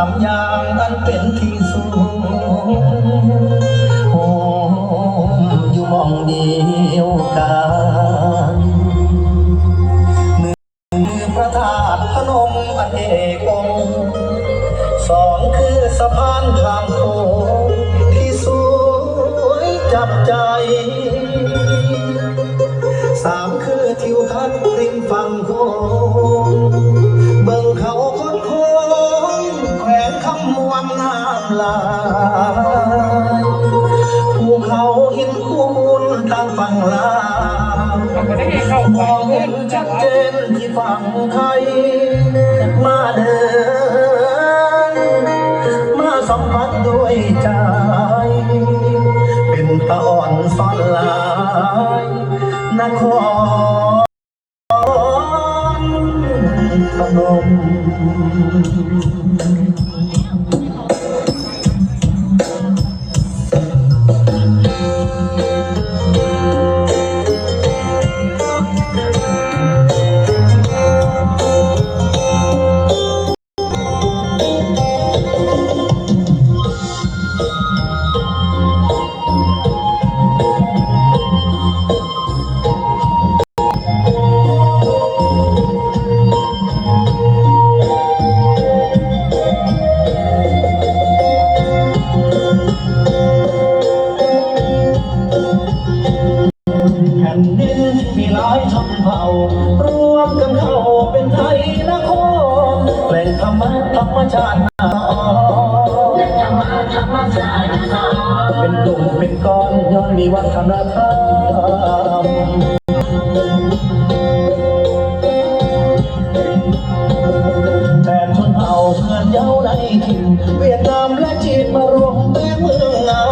ามยามนั้นเป็นที่สูงโฮมอยู่มองเดียวกันมือพระธาตุพนมอันเอกองสองคือสะพานทางโขงที่สวยจับใจสามคือทิวทัศน์ริมฝั่งโขงำลายภูเขาหินปูนทางฝั่งลาวมองเห็นนชัดเจนที่ฝั่งไทยมาเดิน มาสัมผัสด้วยใจ เป็นตะอ่อนซ่อนลายนครพนม รวมกันเข้าเป็นไทยนครแหล่งธรรมะธรรมชาติ เป็นกลุ่มเป็นก้อนย้อนมีวัฒนธรรมแต่ชนเผ่าเพื่อนเย้าในถิ่นเวียดนามและจีนมารวมเป็นเมืองเงา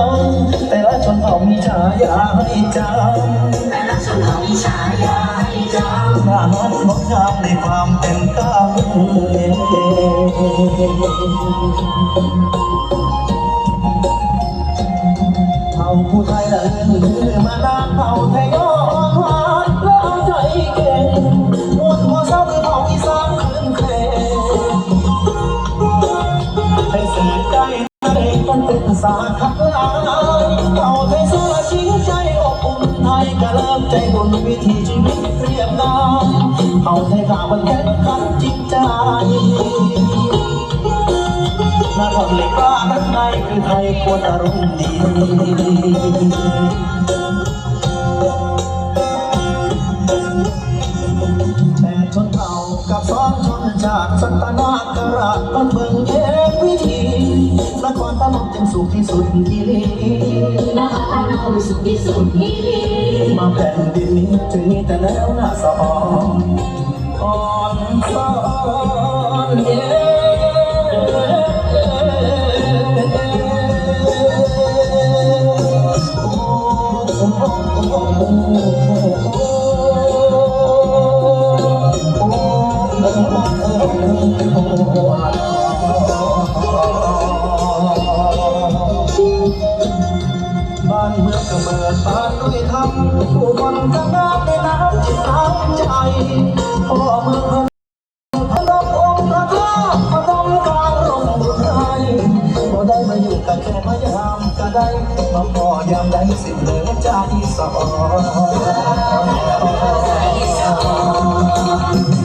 แต่ละชนเผ่ามีฉายาให้จำแต่ละชนเผ่ามีฉายาให้จำหน้าน้องงดงามในความเป็นกลาง บุญวิถีชีวิตเรียบง่ายเอาไทยข่ามันแข็งขันจริงใจนครเหล็กกล้าทั้งในคือไทยควรอารมณ์ดีแต่ชนเผ่ากับสองชนชาติสัตนากราชมันเบิ่งเอกวิธี นครพนมจึงสูงที่สุดที่นี่นะคะพนมสุขที่สุดที่นี่มาแผ่นดินนี้จึงมีแต่แนวหน้าสอนอ่อนสอนเย้บ้านเมืองกระเบิดบานด้วยธรรมผู้คนกำลังในน้ำจิตน้ำใจพ่อเมืองพนมองค์พระธาตุพนมกลางลงบุญให้บ่ได้มาอยู่กับแค่มายามก็ได้มาพอยามใดสิ้นเหลือใจสอน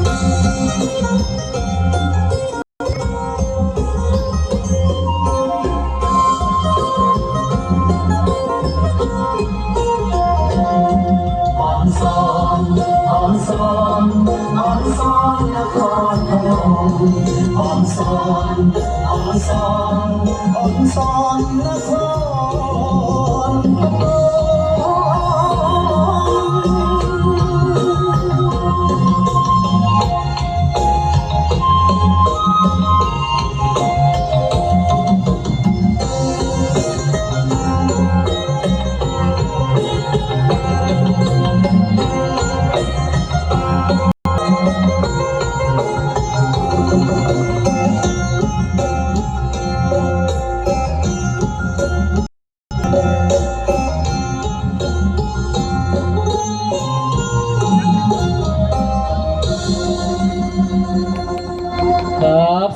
อนอ่อนซอนนครพนมอ่อนซอนอ่อนซอนอ่อนซอนนคร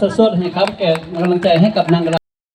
สดๆให้ครับแก่กำลังใจให้กับนางร